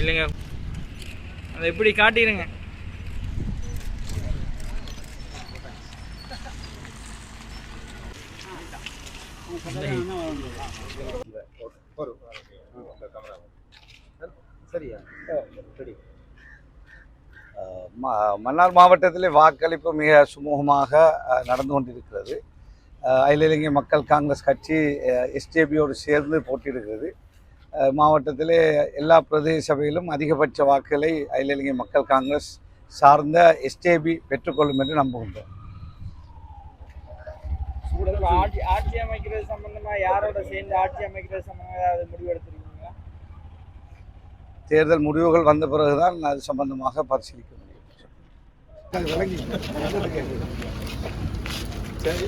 இல்லைங்க. அதை எப்படி காட்டிடுங்க மன்னார் மாவட்டத்திலே வாக்களிப்பு மிக சுமூகமாக நடந்து கொண்டிருக்கிறது. அகில இலங்கை மக்கள் காங்கிரஸ் கட்சி எஸ்டிபியோடு சேர்ந்து போட்டியிடுகிறது. மாவட்டத்திலே எல்லா பிரதேச சபையிலும் அதிகபட்ச வாக்குகளை அகில இலங்கை மக்கள் காங்கிரஸ் சார்ந்த எஸ்ஜேபி பெற்றுக்கொள்ளும் என்று நம்புகின்றோம். ஆட்சி ஆட்சி அமைக்கிறது சம்பந்தமா யாரோட சேர்ந்து ஆட்சி அமைக்கிறது சம்பந்தமா ஏதாவது தேர்தல் முடிவுகள் வந்த பிறகுதான் அது சம்பந்தமாக பரிசீலிக்க முடியும். சரி